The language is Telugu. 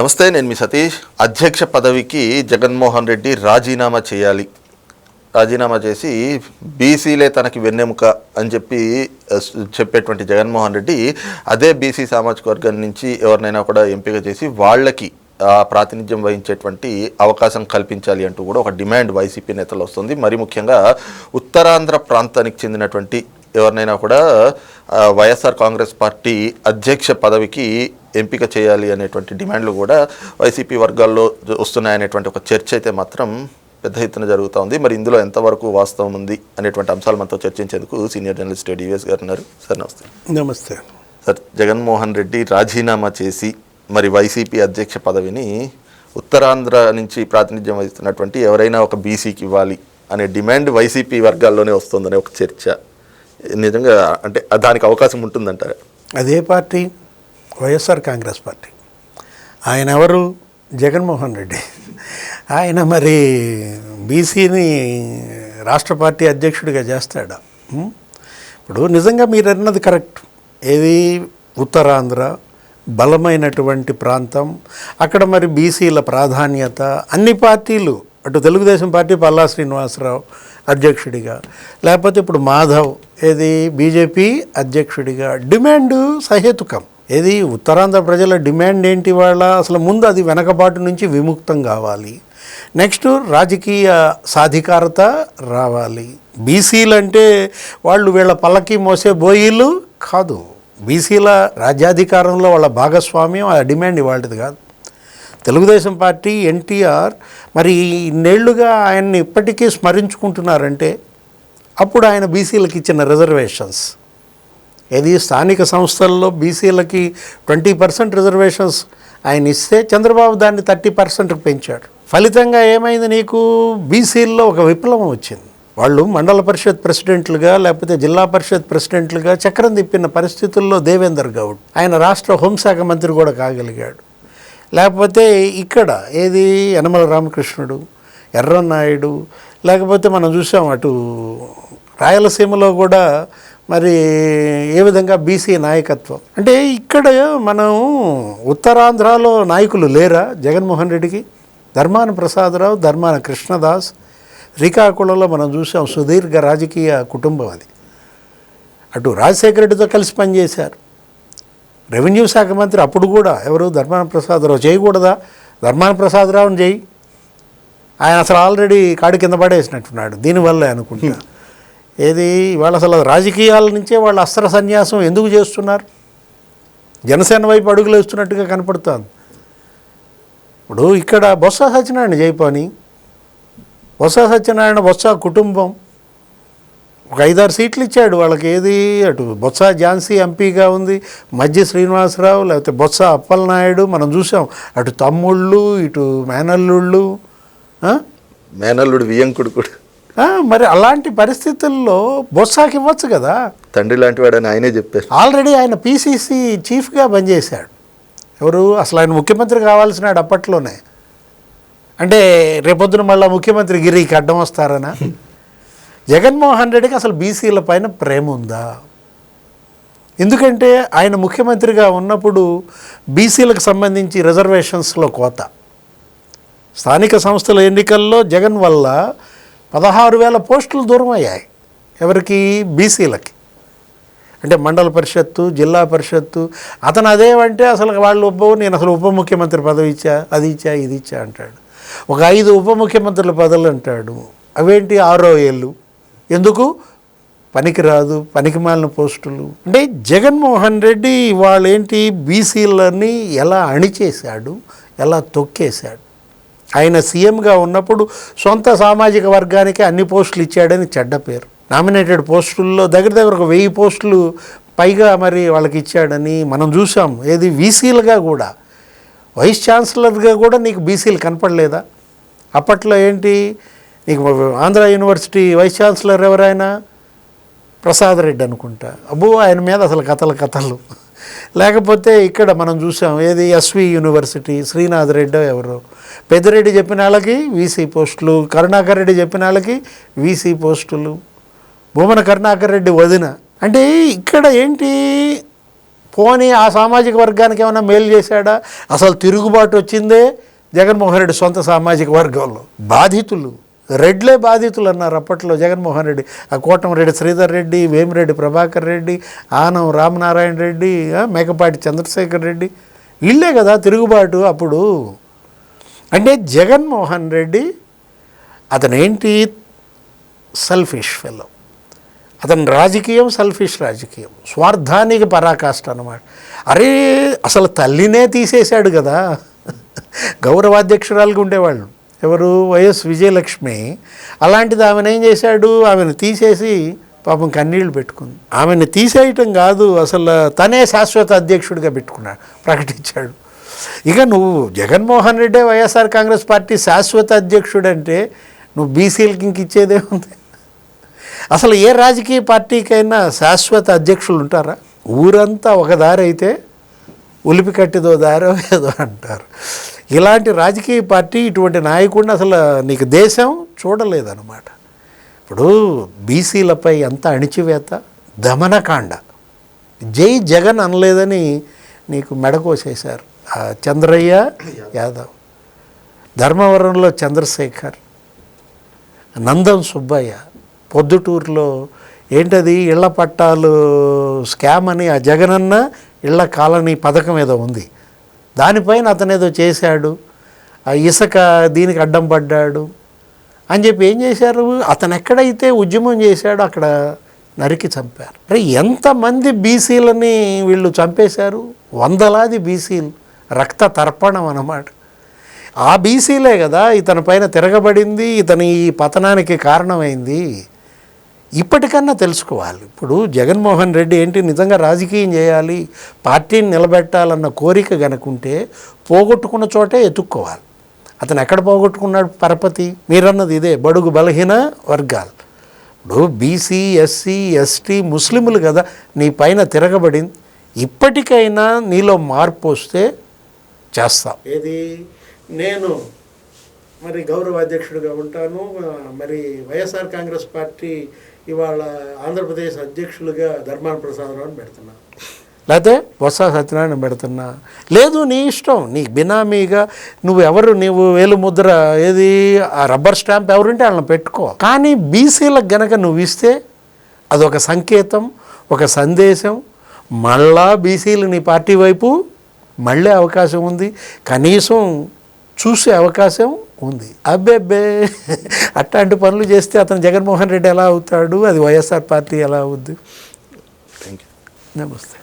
నమస్తే నేను మీ సతీష్. అధ్యక్ష పదవికి జగన్మోహన్ రెడ్డి రాజీనామా చేయాలి. రాజీనామా చేసి బీసీలే తనకి వెన్నెముక అని చెప్పి చెప్పేటువంటి జగన్మోహన్ రెడ్డి అదే బీసీ సామాజిక వర్గం నుంచి ఎవరినైనా కూడా ఎంపిక చేసి వాళ్ళకి ఆ ప్రాతినిధ్యం వహించేటువంటి అవకాశం కల్పించాలి అంటూ కూడా ఒక డిమాండ్ వైసీపీ నేతలు వస్తుంది. మరి ముఖ్యంగా ఉత్తరాంధ్ర ప్రాంతానికి చెందినటువంటి ఎవరినైనా కూడా వైఎస్ఆర్ కాంగ్రెస్ పార్టీ అధ్యక్ష పదవికి ఎంపిక చేయాలి అనేటువంటి డిమాండ్లు కూడా వైసీపీ వర్గాల్లో వస్తున్నాయనేటువంటి ఒక చర్చ అయితే మాత్రం పెద్ద ఎత్తున జరుగుతూ ఉంది. మరి ఇందులో ఎంతవరకు వాస్తవం ఉంది అనేటువంటి అంశాలు మనతో చర్చించేందుకు సీనియర్ జర్నలిస్ట్ డివిఎస్ గారు ఉన్నారు. సార్ నమస్తే. నమస్తే. సార్ జగన్మోహన్ రెడ్డి రాజీనామా చేసి మరి వైసీపీ అధ్యక్ష పదవిని ఉత్తరాంధ్ర నుంచి ప్రాతినిధ్యం వహిస్తున్నటువంటి ఎవరైనా ఒక బీసీకి ఇవ్వాలి అనే డిమాండ్ వైసీపీ వర్గాల్లోనే వస్తుందనే ఒక చర్చ. నిజంగా అంటే దానికి అవకాశం ఉంటుందంటారు? అదే పార్టీ వైఎస్ఆర్ కాంగ్రెస్ పార్టీ. ఆయన ఎవరు? జగన్మోహన్ రెడ్డి. ఆయన మరి బీసీని రాష్ట్ర పార్టీ అధ్యక్షుడిగా చేస్తాడా? ఇప్పుడు నిజంగా మీరు అన్నది కరెక్ట్. ఏది? ఉత్తరాంధ్ర బలమైనటువంటి ప్రాంతం అక్కడ మరి బీసీల ప్రాధాన్యత అన్ని పార్టీలు అటు తెలుగుదేశం పార్టీ పల్లా శ్రీనివాసరావు అధ్యక్షుడిగా లేకపోతే ఇప్పుడు మాధవ్ ఏది? బీజేపీ అధ్యక్షుడిగా. డిమాండ్ సహేతుకం. ఏది? ఉత్తరాంధ్ర ప్రజల డిమాండ్ ఏంటి వాళ్ళ? అసలు ముందు అది వెనకబాటు నుంచి విముక్తం కావాలి. నెక్స్ట్ రాజకీయ సాధికారత రావాలి. బీసీలు అంటే వాళ్ళు వీళ్ళ పల్లకి మోసే బోయిలు కాదు. బీసీల రాజ్యాధికారంలో వాళ్ళ భాగస్వామ్యం ఆ డిమాండ్ ఇవాళది కాదు. తెలుగుదేశం పార్టీ ఎన్టీఆర్ మరి ఇన్నేళ్ళుగా ఆయన్ని ఇప్పటికీ స్మరించుకుంటున్నారంటే అప్పుడు ఆయన బీసీలకు ఇచ్చిన రిజర్వేషన్స్. ఏది స్థానిక సంస్థల్లో బీసీలకి ట్వంటీ పర్సెంట్ రిజర్వేషన్స్ ఆయన ఇస్తే చంద్రబాబు దాన్ని థర్టీ పర్సెంట్కి పెంచాడు. ఫలితంగా ఏమైంది నీకు? బీసీల్లో ఒక విప్లవం వచ్చింది. వాళ్ళు మండల పరిషత్ ప్రెసిడెంట్లుగా లేకపోతే జిల్లా పరిషత్ ప్రెసిడెంట్లుగా చక్రం తిప్పిన పరిస్థితుల్లో దేవేందర్ గౌడ్ ఆయన రాష్ట్ర హోంశాఖ మంత్రి కూడా కాగలిగాడు. లేకపోతే ఇక్కడ ఏది? యనమల రామకృష్ణుడు ఎర్రనాయుడు లేకపోతే మనం చూసాం అటు రాయలసీమలో కూడా మరి ఏ విధంగా బీసీ నాయకత్వం? అంటే ఇక్కడ మనం ఉత్తరాంధ్రలో నాయకులు లేరా జగన్మోహన్ రెడ్డికి? ధర్మాన ప్రసాదరావు ధర్మాన కృష్ణదాస్ శ్రీకాకుళంలో మనం చూసాం సుదీర్ఘ రాజకీయ కుటుంబం అది. అటు రాజశేఖర రెడ్డితో కలిసి పనిచేశారు. రెవెన్యూ శాఖ మంత్రి అప్పుడు కూడా ఎవరు? ధర్మాన ప్రసాదరావు చేయకూడదా? ధర్మాన ప్రసాదరావుని చేయి. ఆయన అసలు ఆల్రెడీ కాడి కింద పడేసినట్టున్నాడు. దీనివల్ల అనుకుంటా. ఏది? ఇవాళ అసలు రాజకీయాల నుంచే వాళ్ళు అస్త్ర సన్యాసం ఎందుకు చేస్తున్నారు? జనసేన వైపు అడుగులు వేస్తున్నట్టుగా కనపడుతోంది. ఇప్పుడు ఇక్కడ బొత్స సత్యనారాయణ జైపాని బొత్స సత్యనారాయణ బొత్స కుటుంబం ఒక ఐదారు సీట్లు ఇచ్చాడు. వాళ్ళకి ఏది? అటు బొత్స ఝాన్సీ ఎంపీగా ఉంది మధ్య శ్రీనివాసరావు లేకపోతే బొత్స అప్పలనాయుడు మనం చూసాం. అటు తమ్ముళ్ళు ఇటు మేనల్లుళ్ళు మేనల్లుడు వియంకుడు కూడా. మరి అలాంటి పరిస్థితుల్లో బొత్సాకి ఇవ్వచ్చు కదా? తండ్రి లాంటి వాడని ఆయనే చెప్పారు ఆల్రెడీ ఆయన పీసీసీ చీఫ్గా పనిచేశాడు. ఎవరు? అసలు ఆయన ముఖ్యమంత్రి కావాల్సినాడు అప్పట్లోనే. అంటే రేపొద్దున మళ్ళీ ముఖ్యమంత్రి గిరికి అడ్డం వస్తారనా? జగన్మోహన్ రెడ్డికి అసలు బీసీల పైన ప్రేమ ఉందా? ఎందుకంటే ఆయన ముఖ్యమంత్రిగా ఉన్నప్పుడు బీసీలకు సంబంధించి రిజర్వేషన్స్లో కోత. స్థానిక సంస్థల ఎన్నికల్లో జగన్ వల్ల పదహారు వేల పోస్టులు దూరం అయ్యాయి. ఎవరికి? బీసీలకి. అంటే మండల పరిషత్తు జిల్లా పరిషత్తు. అతను అదేమంటే అసలు వాళ్ళు ఉప నేను అసలు ఉప ముఖ్యమంత్రి పదవి ఇచ్చా అది ఇచ్చా ఇది ఇచ్చా అంటాడు. ఒక ఐదు ఉప ముఖ్యమంత్రుల పదవులు అంటాడు. అవేంటి? ఆరో ఏళ్ళు ఎందుకు? పనికిరాదు పనికిమాలిన పోస్టులు. అంటే జగన్మోహన్ రెడ్డి వాళ్ళేంటి బీసీలని ఎలా అణిచేశాడు? ఎలా తొక్కేశాడు? ఆయన సీఎంగా ఉన్నప్పుడు సొంత సామాజిక వర్గానికి అన్ని పోస్టులు ఇచ్చాడని చెడ్డ పేరు. నామినేటెడ్ పోస్టుల్లో దగ్గర దగ్గర ఒక వెయ్యి పోస్టులు పైగా మరి వాళ్ళకి ఇచ్చాడని మనం చూసాం. ఏది వీసీలుగా కూడా. వైస్ ఛాన్సలర్గా కూడా నీకు బీసీలు కనపడలేదా? అప్పట్లో ఏంటి? నీకు ఆంధ్ర యూనివర్సిటీ వైస్ ఛాన్సలర్ ఎవరైనా? ప్రసాద్ రెడ్డి అనుకుంటా. అబ్బో ఆయన మీద అసలు కథలు కథలు. లేకపోతే ఇక్కడ మనం చూసాం ఏది? ఎస్వి యూనివర్సిటీ శ్రీనాథ్ రెడ్డి ఎవరు? పెద్దిరెడ్డి చెప్పిన వాళ్ళకి వీసీ పోస్టులు కరుణాకర్ రెడ్డి చెప్పిన వాళ్ళకి వీసీ పోస్టులు భూమన కరుణాకర్ రెడ్డి వదిన. అంటే ఇక్కడ ఏంటి? పోనీ ఆ సామాజిక వర్గానికి ఏమైనా మేలు చేశాడా? అసలు తిరుగుబాటు వచ్చిందే జగన్మోహన్ రెడ్డి సొంత సామాజిక వర్గంలో. బాధితులు. రెడ్లే బాధితులు అన్నారు అప్పట్లో జగన్మోహన్ రెడ్డి. ఆ కోటంరెడ్డి శ్రీధర్ రెడ్డి వేమిరెడ్డి ప్రభాకర్ రెడ్డి ఆనం రామనారాయణ రెడ్డి మేకపాటి చంద్రశేఖర్ రెడ్డి. వీళ్ళే కదా తిరుగుబాటు అప్పుడు. అంటే జగన్మోహన్ రెడ్డి అతనేంటి? సెల్ఫిష్ ఫెలో అతని రాజకీయం సెల్ఫిష్ రాజకీయం. స్వార్థానికి పరాకాష్ట అనమాట అరే అసలు తల్లినే తీసేశాడు కదా. గౌరవాధ్యక్షురాలుగా ఉండేవాళ్ళు. ఎవరు? వైఎస్ విజయలక్ష్మి. అలాంటిది ఆమెను ఏం చేశాడు? ఆమెను తీసేసి పాపం కన్నీళ్ళు పెట్టుకుంది. ఆమెను తీసేయటం కాదు అసలు తనే శాశ్వత అధ్యక్షుడిగా పెట్టుకున్నాడు ప్రకటించాడు. ఇక నువ్వు జగన్మోహన్ రెడ్డే వైఎస్ఆర్ కాంగ్రెస్ పార్టీ శాశ్వత అధ్యక్షుడు అంటే నువ్వు బీసీలకి ఇంక ఇచ్చేదేముంది అసలు ఏ రాజకీయ పార్టీకైనా శాశ్వత అధ్యక్షులు ఉంటారా? ఊరంతా ఒక దారి అయితే ఉలిపి కట్టిదో దారో ఏదో అంటారు. ఇలాంటి రాజకీయ పార్టీ ఇటువంటి నాయకుడిని అసలు నీకు దేశం చూడలేదన్నమాట. ఇప్పుడు బీసీలపై ఎంత అణిచివేత దమనకాండ. జై జగన్ అనలేదని నీకు మెడకోసేశారు. చంద్రయ్య యాదవ్. ధర్మవరంలో చంద్రశేఖర్. నందం సుబ్బయ్య. పొద్దుటూరులో ఏంటది? ఇళ్ళ పట్టాలు స్కామ్ అని ఆ జగనన్న ఇళ్ళ కాలనీ పథకం ఏదో ఉంది. దానిపైన అతను ఏదో చేశాడు ఆ ఇసుక దీనికి అడ్డం పడ్డాడు అని చెప్పి ఏం చేశారు? అతను ఎక్కడైతే ఉద్యమం చేశాడో అక్కడ నరికి చంపారు. అరే ఎంతమంది బీసీలని వీళ్ళు చంపేశారు? వందలాది బీసీలు. రక్త తర్పణం అన్నమాట. ఆ బీసీలే కదా ఇతని పైన తిరగబడింది ఇతని ఈ పతనానికి కారణమైంది. ఇప్పటికన్నా తెలుసుకోవాలి. ఇప్పుడు జగన్మోహన్ రెడ్డి ఏంటి నిజంగా రాజకీయం చేయాలి పార్టీని నిలబెట్టాలన్న కోరిక గనుకుంటే పోగొట్టుకున్న చోటే ఎత్తుక్కోవాలి. అతను ఎక్కడ పోగొట్టుకున్నాడు పరపతి? మీరన్నది ఇదే బడుగు బలహీన వర్గాలు. ఇప్పుడు బీసీ ఎస్సీ ఎస్టీ ముస్లింలు కదా నీ పైన తిరగబడింది. ఇప్పటికైనా నీలో మార్పు వస్తే చేస్తాం. ఏది? నేను మరి గౌరవ అధ్యక్షుడిగా ఉంటాను మరి వైఎస్ఆర్ కాంగ్రెస్ పార్టీ ఇవాళ ఆంధ్రప్రదేశ్ అధ్యక్షులుగా ధర్మాన ప్రసాదరావుని పెడుతున్నా. లేకపోతే బొత్స సత్యనారాయణ పెడుతున్నా. లేదు నీ ఇష్టం నీ బినామీగా నువ్వు ఎవరు నీవు వేలు ముద్ర ఏది ఆ రబ్బర్ స్టాంప్ ఎవరుంటే వాళ్ళని పెట్టుకో. కానీ బీసీలకు గనక నువ్వు ఇస్తే అదొక సంకేతం ఒక సందేశం. మళ్ళా బీసీలు నీ పార్టీ వైపు మళ్ళీ అవకాశం ఉంది. కనీసం చూసే అవకాశం ఉంది. అబ్బెబ్బే. అట్లాంటి పనులు చేస్తే అతను జగన్మోహన్ రెడ్డి ఎలా అవుతాడు? అది వైఎస్ఆర్ పార్టీ ఎలా అవుద్ది? థ్యాంక్ యూ నమస్తే.